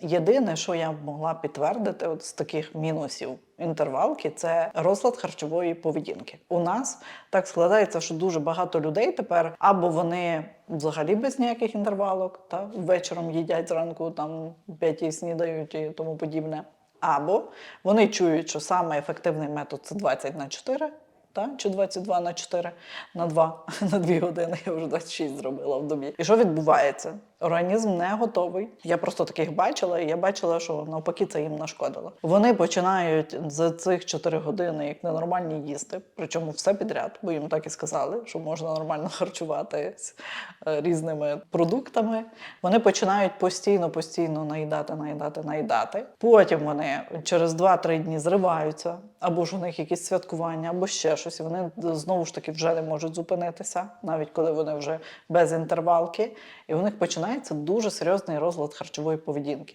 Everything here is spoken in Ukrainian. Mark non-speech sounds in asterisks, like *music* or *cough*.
Єдине, що я могла підтвердити от з таких мінусів інтервалки, це розлад харчової поведінки. У нас так складається, що дуже багато людей тепер або вони взагалі без ніяких інтервалок, та вечором їдять зранку, там п'ятій снідають і тому подібне. Або вони чують, що саме ефективний метод це 20 на 4, та? чи 22 на 4 на 2 *laughs* на 2 години. Я вже 26 зробила в добі. І що відбувається? Організм не готовий. Я просто таких бачила, і я бачила, що навпаки це їм нашкодило. Вони починають за цих 4 години як ненормальні їсти, причому все підряд, бо їм так і сказали, що можна нормально харчуватись е, різними продуктами. Вони починають постійно, постійно наїдати, наїдати, наїдати. Потім вони через 2-3 дні зриваються, або ж у них якісь святкування, або ще щось. Вони знову ж таки вже не можуть зупинитися, навіть коли вони вже без інтервалки. І у них починається дуже серйозний розлад харчової поведінки.